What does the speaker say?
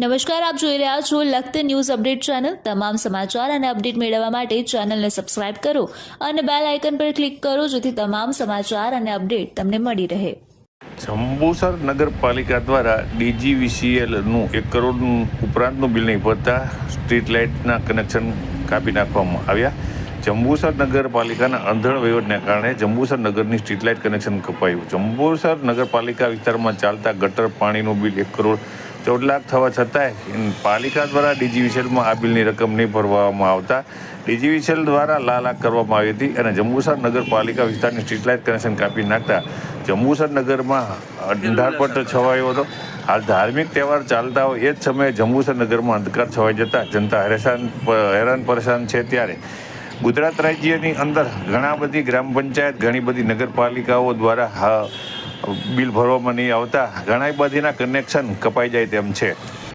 નમસ્કાર, આપ જોઈ રહ્યા છો લખત ન્યૂઝ અપડેટ ચેનલ. તમામ સમાચાર અને અપડેટ મેળવવા માટે ચેનલને સબસ્ક્રાઇબ કરો અને બેલ આઇકન પર ક્લિક કરો જેથી તમામ સમાચાર અને અપડેટ તમને મળી રહે. જંબુસર નગરપાલિકા દ્વારા ડીજીવીસીએલનું એક કરોડ ઉપરાંતનું બિલ નહીં ભરતા સ્ટ્રીટ લાઇટના કનેક્શન કાપી નાખવામાં આવ્યા. જંબુસર નગરપાલિકાના અંધળ વહીવટને કારણે જંબુસર નગરની સ્ટ્રીટ લાઇટ કનેક્શન કપાયું. જંબુસર નગરપાલિકા વિસ્તારમાં ચાલતા ગટર પાણીનું બિલ એક કરોડ ચૌદ લાખ થવા છતાંય પાલિકા દ્વારા ડીજીવીસીએલમાં આ બિલની રકમ નહીં ભરવામાં આવતા. ડીજીવીસીએલ દ્વારા લાલાક કરવામાં આવી હતી અને જંબુસર નગરપાલિકા વિસ્તારની સ્ટ્રીટ લાઇટ કનેક્શન કાપી નાખતા જંબુસર નગરમાં અંધારપટ છવાયો હતો. હાલ ધાર્મિક તહેવાર ચાલતા હોય એ જ સમયે જંબુસર નગરમાં અંધકાર છવાઈ જતા જનતા હેરાન હેરાન પરેશાન છે ત્યારે. ગુજરાત રાજ્યની અંદર ઘણા બધી ગ્રામ પંચાયત, ઘણી બધી નગરપાલિકાઓ દ્વારા બિલ ભરવામાં નહીં આવતા. ઘણા બધીના કનેક્શન કપાઈ જાય તેમ છે.